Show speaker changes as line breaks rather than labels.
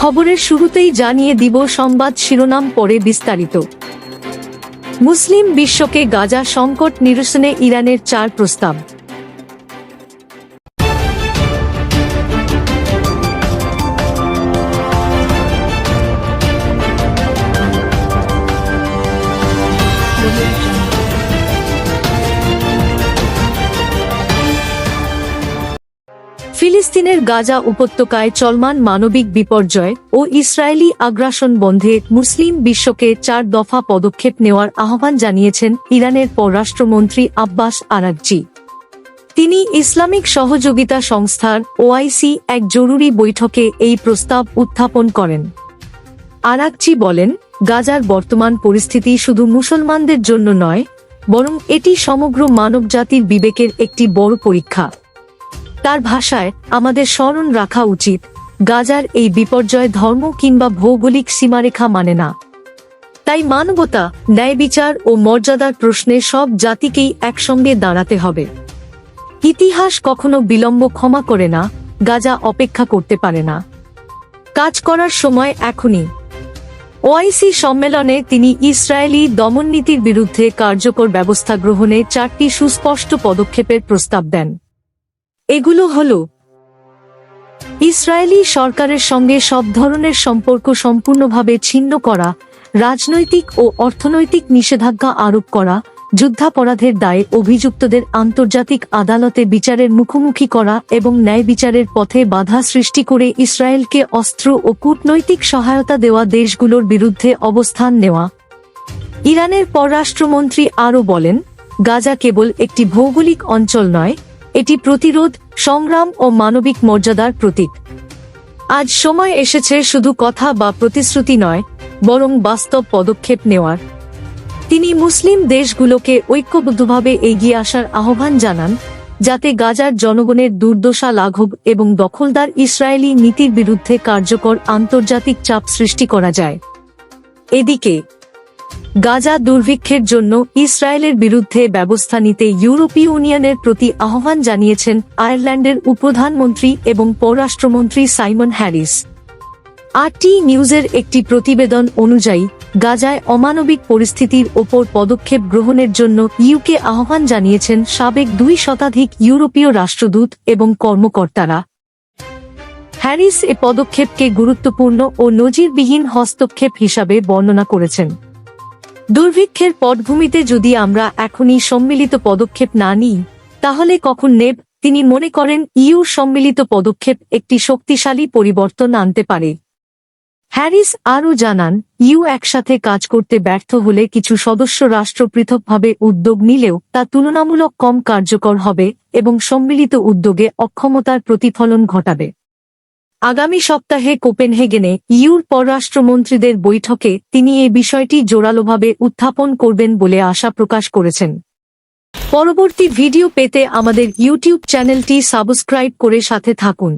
খবরের শুরুতেই জানিয়ে দিব সংবাদ শিরোনাম পরে বিস্তারিত। মুসলিম বিশ্বকে গাজা সংকট নিরসনে ইরানের চার প্রস্তাব। ফিলিস্তিনের গাজা উপত্যকায় চলমান মানবিক বিপর্যয় ও ইসরায়েলি আগ্রাসন বন্ধে মুসলিম বিশ্বকে চার দফা পদক্ষেপ নেওয়ার আহ্বান জানিয়েছেন ইরানের পররাষ্ট্রমন্ত্রী আব্বাস আরাকজি। তিনি ইসলামিক সহযোগিতা সংস্থার ওআইসি এক জরুরি বৈঠকে এই প্রস্তাব উত্থাপন করেন। আরাকচি বলেন, গাজার বর্তমান পরিস্থিতি শুধু মুসলমানদের জন্য নয়, বরং এটি সমগ্র মানবজাতির বিবেকের একটি বড় পরীক্ষা। তার ভাষায় আমাদের স্মরণ রাখা উচিত। গাজার এই বিপর্যয় ধর্ম কিংবা ভৌগোলিক সীমারেখা মানে না। তাই মানবতা ন্যায় বিচার ও মর্যাদার প্রশ্নে সব জাতিকেই একসঙ্গে দাঁড়াতে হবে। ইতিহাস কখনো বিলম্ব ক্ষমা করে না, গাজা অপেক্ষা করতে পারে না। কাজ করার সময় এখনই। ওআইসি সম্মেলনে তিনি ইসরায়েলি দমননীতির বিরুদ্ধে কার্যকর ব্যবস্থা গ্রহণে চারটি সুস্পষ্ট পদক্ষেপের প্রস্তাব দেন। এগুলো হল ইসরায়েলি সরকারের সঙ্গে সব ধরনের সম্পর্ক সম্পূর্ণভাবে ছিন্ন করা, রাজনৈতিক ও অর্থনৈতিক নিষেধাজ্ঞা আরোপ করা, যুদ্ধাপরাধের দায়ে অভিযুক্তদের আন্তর্জাতিক আদালতে বিচারের মুখোমুখি করা এবং ন্যায় বিচারের পথে বাধা সৃষ্টি করে ইসরায়েলকে অস্ত্র ও কূটনৈতিক সহায়তা দেওয়া দেশগুলোর বিরুদ্ধে অবস্থান নেওয়া। ইরানের পররাষ্ট্রমন্ত্রী আরও বলেন, গাজা কেবল একটি ভৌগোলিক অঞ্চল নয় এটি প্রতিরোধ, সংগ্রাম ও মানবিক মর্যাদার প্রতীক। আজ সময় এসেছে শুধু কথা বা প্রতিশ্রুতি নয়, বরং বাস্তব পদক্ষেপ নেওয়ার। তিনি মুসলিম দেশগুলোকে ঐক্যবদ্ধভাবে এগিয়ে আসার আহ্বান জানান, যাতে গাজার জনগণের দুর্দশা লাঘব এবং দখলদার ইসরায়েলি নীতির বিরুদ্ধে কার্যকর আন্তর্জাতিক চাপ সৃষ্টি করা যায়। এদিকে গাজা দুর্ভিক্ষের জন্য ইসরায়েলের বিরুদ্ধে ব্যবস্থা নিতে ইউরোপীয় ইউনিয়নের প্রতি আহ্বান জানিয়েছেন আয়ারল্যান্ডের উপপ্রধানমন্ত্রী এবং পররাষ্ট্রমন্ত্রী সাইমন হ্যারিস। আরটি নিউজের একটি প্রতিবেদন অনুযায়ী, গাজায় অমানবিক পরিস্থিতির ওপর পদক্ষেপ গ্রহণের জন্য ইউকে আহ্বান জানিয়েছেন সাবেক দুই শতাধিক ইউরোপীয় রাষ্ট্রদূত এবং কর্মকর্তারা। হ্যারিস এ পদক্ষেপকে গুরুত্বপূর্ণ ও নজিরবিহীন হস্তক্ষেপ হিসাবে বর্ণনা করেছেন। দুর্ভিক্ষের পটভূমিতে যদি আমরা এখনই সম্মিলিত পদক্ষেপ না নিই, তাহলে কখন নেব? তিনি মনে করেন, ইউ সম্মিলিত পদক্ষেপ একটি শক্তিশালী পরিবর্তন আনতে পারে। হ্যারিস আরও জানান, ইউ একসাথে কাজ করতে ব্যর্থ হলে কিছু সদস্য রাষ্ট্র পৃথকভাবে উদ্যোগ নিলেও তা তুলনামূলক কম কার্যকর হবে এবং সম্মিলিত উদ্যোগে অক্ষমতার প্রতিফলন ঘটাবে। আগামী সপ্তাহে কোপেনহেগেনে ইউর পররাষ্ট্রমন্ত্রীদের বৈঠকে তিনি এ বিষয়টি জোরালোভাবে উত্থাপন করবেন বলে আশা প্রকাশ করেছেন। পরবর্তী ভিডিও পেতে আমাদের ইউটিউব চ্যানেলটি সাবস্ক্রাইব করে সাথে থাকুন।